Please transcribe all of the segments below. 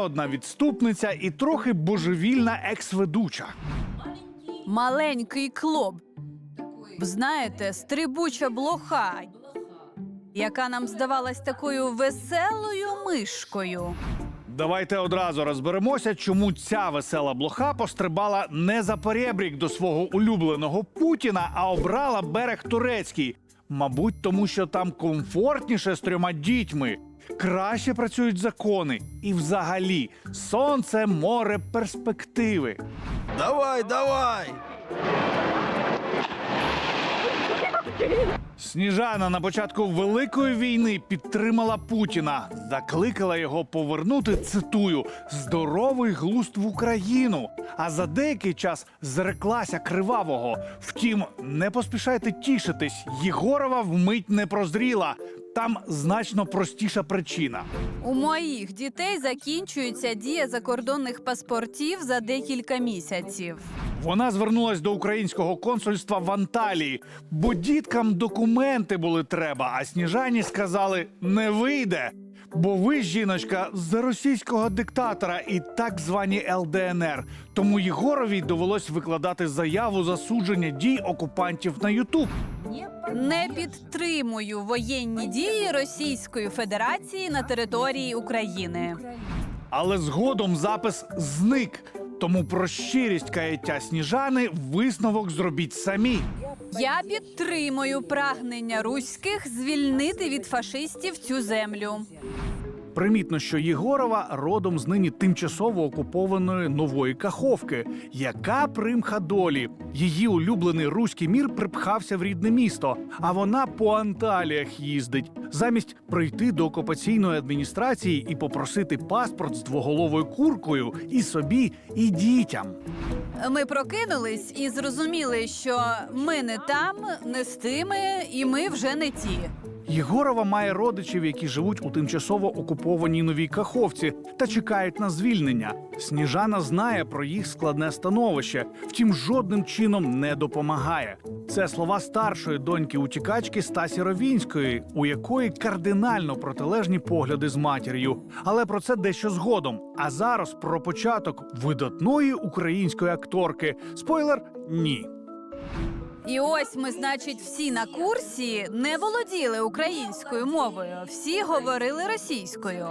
одна відступниця і трохи божевільна екс-ведуча. Маленький клоп. Знаєте, стрибуча блоха, яка нам здавалась такою веселою мишкою. Давайте одразу розберемося, чому ця весела блоха пострибала не за перебрік до свого улюбленого Путіна, а обрала берег турецький. Мабуть, тому що там комфортніше з трьома дітьми, краще працюють закони, і взагалі сонце, море, перспективи. Давай, давай! Сніжана на початку великої війни підтримала Путіна, закликала його повернути цитую здоровий глузд в Україну. А за деякий час зреклася кривавого. Втім, не поспішайте тішитись. Єгорова вмить не прозріла. Там значно простіша причина. У моїх дітей закінчується дія закордонних паспортів за декілька місяців. Вона звернулась до українського консульства в Анталії, бо діткам документи були треба. А сніжані сказали: не вийде. Бо ви, жіночка, з російського диктатора і так звані ЛДНР. Тому Єгоровій довелось викладати заяву засудження дій окупантів на Ютуб. Не підтримую воєнні дії Російської Федерації на території України. Але згодом запис зник. Тому про щирість каяття сніжани висновок зробіть самі. Я підтримую прагнення руських звільнити від фашистів цю землю. Примітно, що Єгорова родом з нині тимчасово окупованої нової Каховки. Яка примха долі? Її улюблений руський мір припхався в рідне місто, а вона по Анталіях їздить. Замість прийти до окупаційної адміністрації і попросити паспорт з двоголовою куркою і собі, і дітям. Ми прокинулись і зрозуміли, що ми не там, не з тими, і ми вже не ті. Єгорова має родичів, які живуть у тимчасово окупованій новій Каховці та чекають на звільнення. Сніжана знає про їх складне становище, втім, жодним чином не допомагає. Це слова старшої доньки утікачки Стасі Ровінської, у якої кардинально протилежні погляди з матір'ю. Але про це дещо згодом. А зараз про початок видатної української акторки. Спойлер ні. І ось ми, значить, всі на курсі не володіли українською мовою, всі говорили російською.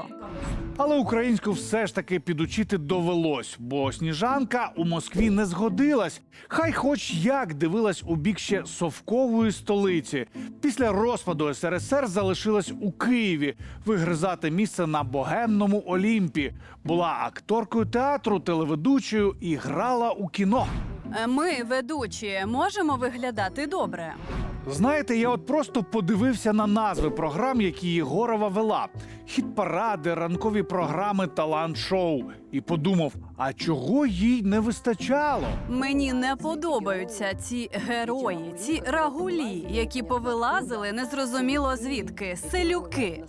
Але українську все ж таки підучити довелось, бо сніжанка у Москві не згодилась. Хай хоч як дивилась у бік ще совкової столиці. Після розпаду СРСР залишилась у Києві вигризати місце на богемному Олімпі. Була акторкою театру, телеведучою і грала у кіно. Е, Ми, ведучі, можемо виглядати добре. Знаєте, я от просто подивився на назви програм, які Єгорова вела: хіт-паради, ранкові програми, талант-шоу. І подумав: а чого їй не вистачало? Мені не подобаються ці герої, ці рагулі, які повилазили незрозуміло звідки селюки.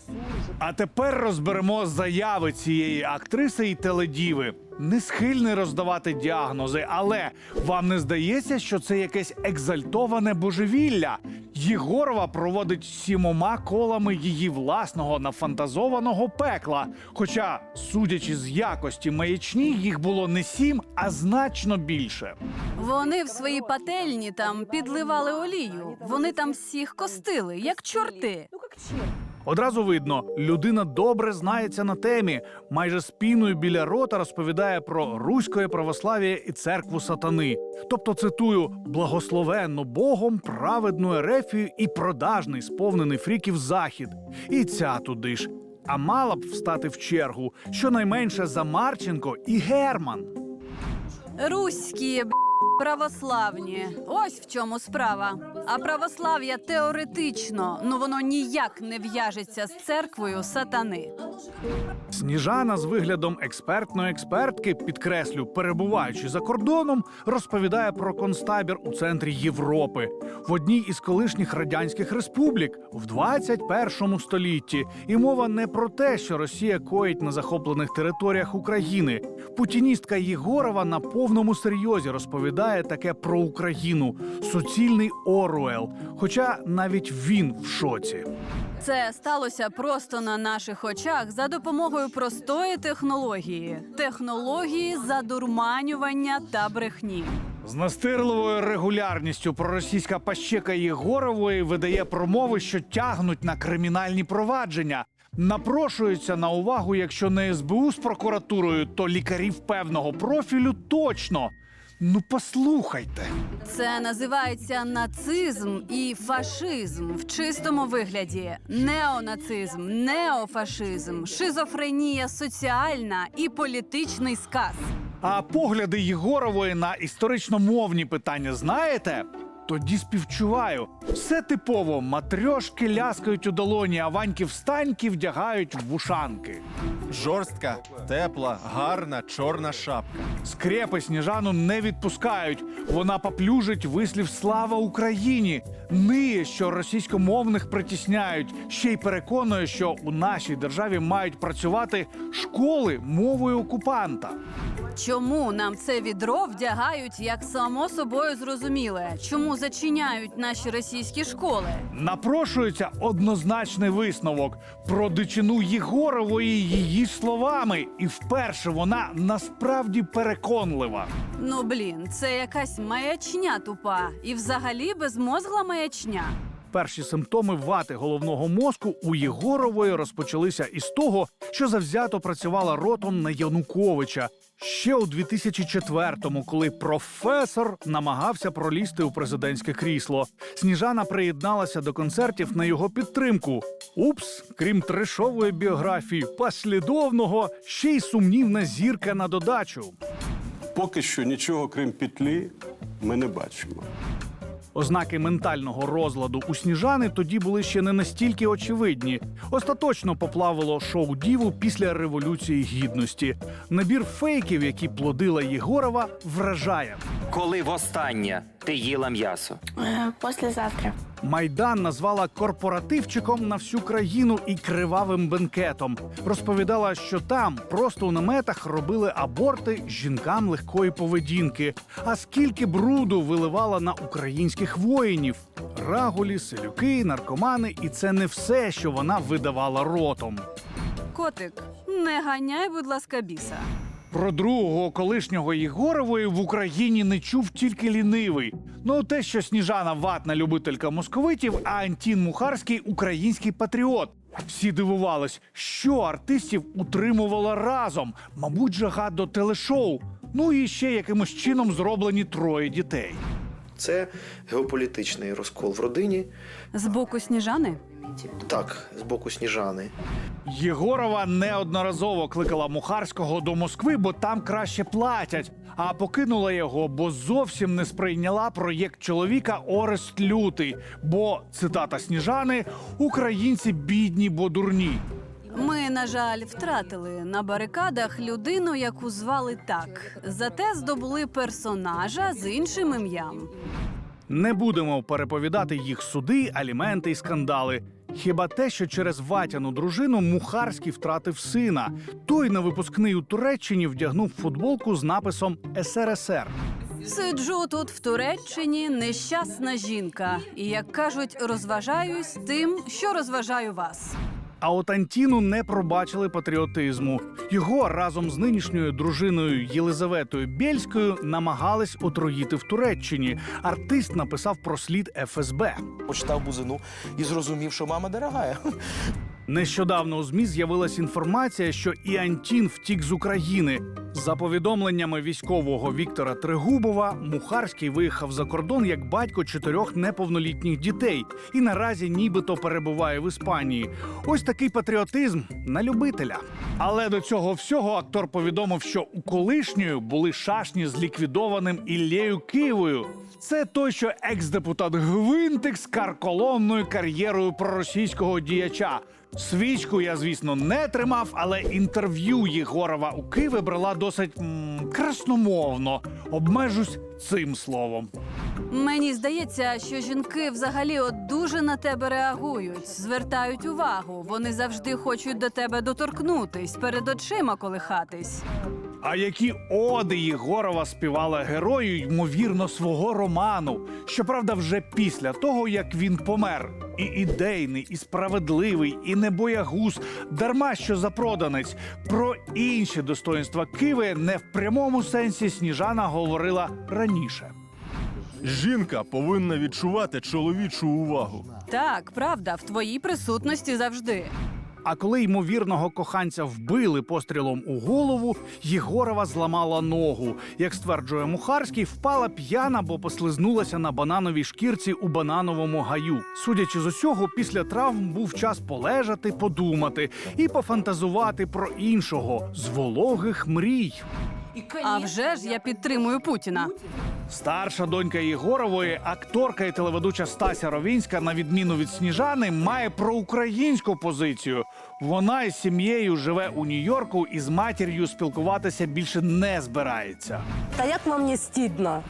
А тепер розберемо заяви цієї актриси і теледіви. Не схильний роздавати діагнози, але вам не здається, що це якесь екзальтоване божевілля? Єгорова проводить сімома колами її власного нафантазованого пекла. Хоча, судячи з якості маячні, їх було не сім, а значно більше. Вони в своїй пательні там підливали олію. Вони там всіх костили, як чорти. Одразу видно, людина добре знається на темі. Майже спіною біля рота розповідає про руське православ'я і церкву сатани. Тобто, цитую, благословенно Богом, праведну Ерефію і продажний, сповнений фріків захід. І ця туди ж. А мала б встати в чергу щонайменше за Марченко і Герман. Руські б**, православні. Ось в чому справа. А православ'я теоретично, ну воно ніяк не в'яжеться з церквою сатани. Сніжана з виглядом експертної експертки, підкреслю, перебуваючи за кордоном, розповідає про концтабір у центрі Європи в одній із колишніх радянських республік в 21 столітті. І мова не про те, що Росія коїть на захоплених територіях України. Путіністка Єгорова на повному серйозі розповідає співає таке про Україну. Суцільний Оруел. Хоча навіть він в шоці. Це сталося просто на наших очах за допомогою простої технології технології задурманювання та брехні. З настирливою регулярністю проросійська пащека Єгорової видає промови, що тягнуть на кримінальні провадження. Напрошується на увагу, якщо не СБУ з прокуратурою, то лікарів певного профілю точно. Ну послухайте. Це називається нацизм і фашизм в чистому вигляді. Неонацизм, неофашизм, шизофренія соціальна і політичний сказ. А погляди Єгорової на історично-мовні питання знаєте? Тоді співчуваю. Все типово матрьошки ляскають у долоні, а ваньки встаньки вдягають в вушанки. Жорстка, тепла, гарна чорна шапка. Скрепи сніжану не відпускають. Вона поплюжить вислів Слава Україні. Ниє, що російськомовних притісняють. Ще й переконує, що у нашій державі мають працювати школи мовою окупанта. Чому нам це відро вдягають як само собою зрозуміле? Чому зачиняють наші російські школи? Напрошується однозначний висновок про дичину Єгорової її словами, і вперше вона насправді переконлива. Ну блін, це якась маячня тупа і взагалі безмозгла маячня. Перші симптоми вати головного мозку у Єгорової розпочалися із того, що завзято працювала ротом на Януковича. Ще у 2004-му, коли професор намагався пролізти у президентське крісло, Сніжана приєдналася до концертів на його підтримку. Упс, крім трешової біографії, послідовного ще й сумнівна зірка на додачу. Поки що нічого крім петлі ми не бачимо. Ознаки ментального розладу у сніжани тоді були ще не настільки очевидні. Остаточно поплавило шоу Діву після революції гідності. Набір фейків, які плодила Єгорова, вражає. Коли востаннє ти їла м'ясо? Е, Послезавтра. Майдан назвала корпоративчиком на всю країну і кривавим бенкетом. Розповідала, що там просто у наметах робили аборти жінкам легкої поведінки. А скільки бруду виливала на українських воїнів: рагулі, селюки, наркомани, і це не все, що вона видавала ротом. Котик, не ганяй, будь ласка, біса. Про другого колишнього Єгорової в Україні не чув тільки лінивий. Ну, те, що Сніжана ватна любителька московитів, а Антін Мухарський український патріот. Всі дивувались, що артистів утримувала разом, мабуть, жага до телешоу. Ну і ще якимось чином зроблені троє дітей. Це геополітичний розкол в родині. З боку сніжани? Так, з боку Сніжани. Єгорова неодноразово кликала Мухарського до Москви, бо там краще платять. А покинула його, бо зовсім не сприйняла проєкт чоловіка Орест Лютий. Бо цитата Сніжани: Українці бідні, бо дурні. Ми, на жаль, втратили на барикадах людину, яку звали так. Зате здобули персонажа з іншим ім'ям. Не будемо переповідати їх суди, аліменти й скандали. Хіба те, що через ватяну дружину Мухарський втратив сина. Той на випускний у Туреччині вдягнув футболку з написом СРСР. Сиджу тут в Туреччині нещасна жінка, і як кажуть, розважаюсь тим, що розважаю вас. А от Антіну не пробачили патріотизму. Його разом з нинішньою дружиною Єлизаветою Бєльською намагались отруїти в Туреччині. Артист написав про слід ФСБ. почитав бузину і зрозумів, що мама дорогая. Нещодавно у змі з'явилась інформація, що і Антін втік з України. За повідомленнями військового Віктора Тригубова, Мухарський виїхав за кордон як батько чотирьох неповнолітніх дітей і наразі нібито перебуває в Іспанії. Ось такий патріотизм на любителя. Але до цього всього актор повідомив, що у колишньої були шашні з ліквідованим Іллею Києвою. Це той, що екс-депутат Гвинтик з карколомною кар'єрою проросійського діяча. Свічку я, звісно, не тримав, але інтерв'ю Єгорова у Києві брала досить красномовно. Обмежусь цим словом. Мені здається, що жінки взагалі от дуже на тебе реагують, звертають увагу. Вони завжди хочуть до тебе доторкнутись, перед очима колихатись. А які оди Єгорова співала герою, ймовірно, свого роману. Щоправда, вже після того, як він помер. І ідейний, і справедливий, і небоягуз, дарма що запроданець. Про інші достоинства Киви не в прямому сенсі Сніжана говорила раніше. Жінка повинна відчувати чоловічу увагу. Так, правда, в твоїй присутності завжди. А коли ймовірного коханця вбили пострілом у голову, Єгорова зламала ногу. Як стверджує Мухарський, впала п'яна, бо послизнулася на банановій шкірці у банановому гаю. Судячи з усього, після травм був час полежати, подумати і пофантазувати про іншого з вологих мрій. А вже ж я підтримую Путіна. Старша донька Єгорової, акторка і телеведуча Стася Ровінська, на відміну від Сніжани, має проукраїнську позицію. Вона із сім'єю живе у Нью-Йорку і з матір'ю спілкуватися більше не збирається. Та як вам не стидно?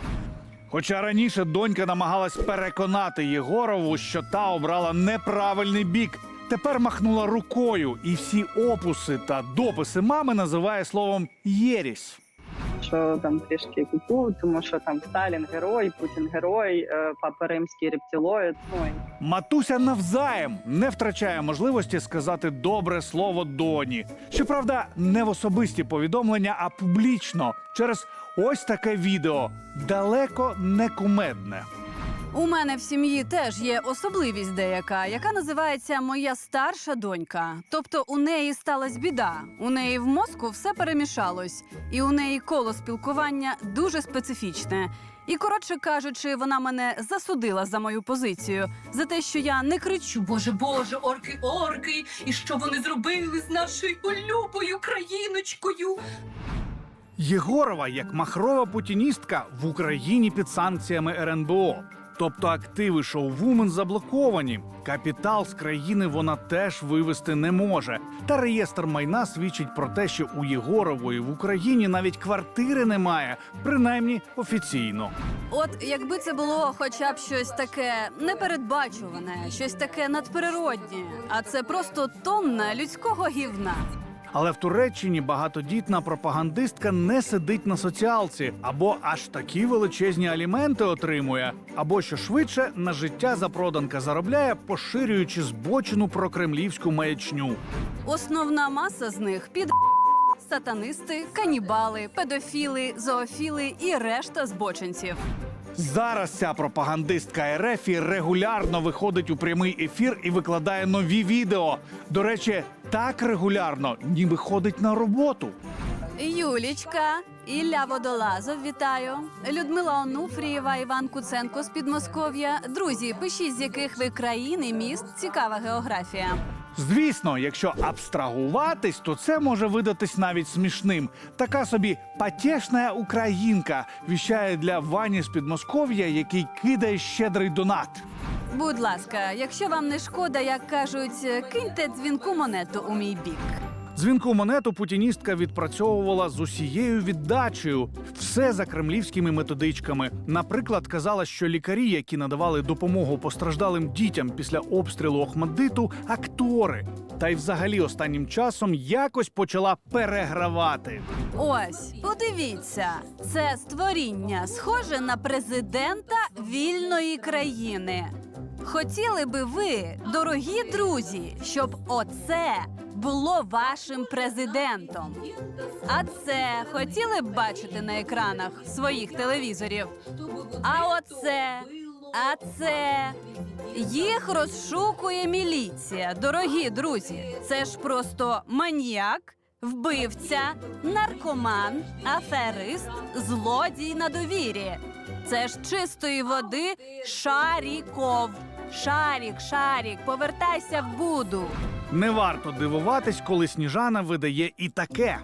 Хоча раніше донька намагалась переконати Єгорову, що та обрала неправильний бік. Тепер махнула рукою, і всі опуси та дописи мами називає словом єрісь. Що там трішки куку, тому що там Сталін герой, Путін герой, е, Папа Римський рептилоїд. Ну і Матуся навзаєм не втрачає можливості сказати добре слово доні. Щоправда, не в особисті повідомлення, а публічно через ось таке відео далеко не кумедне. У мене в сім'ї теж є особливість деяка, яка називається моя старша донька. Тобто у неї сталася біда. У неї в мозку все перемішалось, і у неї коло спілкування дуже специфічне. І коротше кажучи, вона мене засудила за мою позицію, за те, що я не кричу Боже, Боже, орки, орки, і що вони зробили з нашою улюбою країночкою. Єгорова, як махрова путіністка, в Україні під санкціями РНБО. Тобто активи шоу-вумен заблоковані. Капітал з країни вона теж вивести не може. Та реєстр майна свідчить про те, що у Єгорової в Україні навіть квартири немає, принаймні офіційно. От якби це було хоча б щось таке непередбачуване, щось таке надприроднє, а це просто тонна людського гівна. Але в Туреччині багатодітна пропагандистка не сидить на соціалці, або аж такі величезні аліменти отримує, або що швидше на життя запроданка заробляє, поширюючи збочену прокремлівську маячню. Основна маса з них під сатанисти, канібали, педофіли, зоофіли і решта збочинців. Зараз ця пропагандистка РФ регулярно виходить у прямий ефір і викладає нові відео. До речі, так регулярно, ніби ходить на роботу. Юлічка, Ілля Водолазов, вітаю. Людмила Онуфрієва, Іван Куценко з Підмосков'я. Друзі, пишіть, з яких ви країн і міст. Цікава географія. Звісно, якщо абстрагуватись, то це може видатись навіть смішним. Така собі потешна українка віщає для Вані з Підмосков'я, який кидає щедрий донат. Будь ласка, якщо вам не шкода, як кажуть, киньте дзвінку монету у мій бік. Дзвінку монету путіністка відпрацьовувала з усією віддачею, все за кремлівськими методичками. Наприклад, казала, що лікарі, які надавали допомогу постраждалим дітям після обстрілу Охмадиту, актори. Та й взагалі останнім часом якось почала перегравати. Ось, подивіться, це створіння схоже на президента вільної країни. Хотіли би ви, дорогі друзі, щоб оце було вашим президентом. А це хотіли б бачити на екранах своїх телевізорів. А оце, а це їх розшукує міліція. Дорогі друзі, це ж просто маніяк. Вбивця, наркоман, аферист, злодій на довірі. Це ж чистої води Шаріков. Шарік, Шарік, повертайся в Буду. Не варто дивуватись, коли сніжана видає і таке.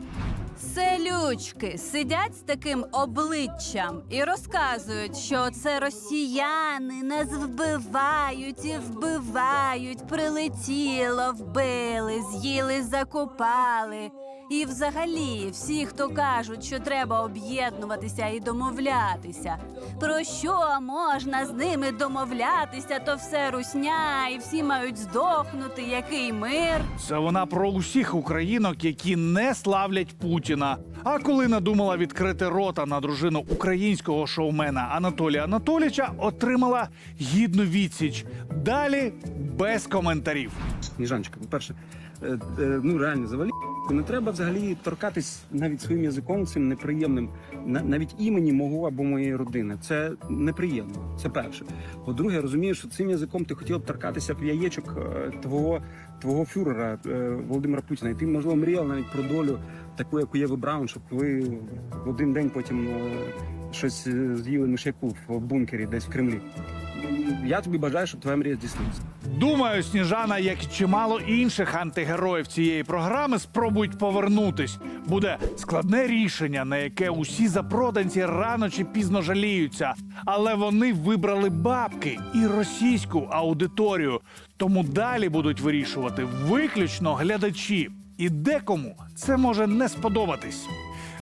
Селючки сидять з таким обличчям і розказують, що це росіяни нас вбивають і вбивають, прилетіло, вбили, з'їли, закопали. І взагалі, всі, хто кажуть, що треба об'єднуватися і домовлятися. Про що можна з ними домовлятися, то все русня, і всі мають здохнути, який мир. Це вона про усіх українок, які не славлять Путіна. А коли надумала відкрити рота на дружину українського шоумена Анатолія Анатоліча, отримала гідну відсіч. Далі без коментарів. Сніжанчика, по-перше, е, е, ну реально завалі. Не треба взагалі торкатись навіть своїм язиком цим неприємним, навіть імені мого або моєї родини. Це неприємно. Це перше. По-друге, я розумію, що цим язиком ти хотів б торкатися в яєчок е, твого, твого фюрера е, Володимира Путіна. І ти, можливо, мріяв навіть про долю таку, як у Єви Браун, щоб ви в один день потім е, щось з'їли мишяку в бункері десь в Кремлі. Я тобі бажаю, щоб твоя мрія здійснилася. Думаю, Сніжана, як і чимало інших антигероїв цієї програми, спробують повернутись. Буде складне рішення, на яке усі запроданці рано чи пізно жаліються. Але вони вибрали бабки і російську аудиторію. Тому далі будуть вирішувати виключно глядачі. І декому це може не сподобатись.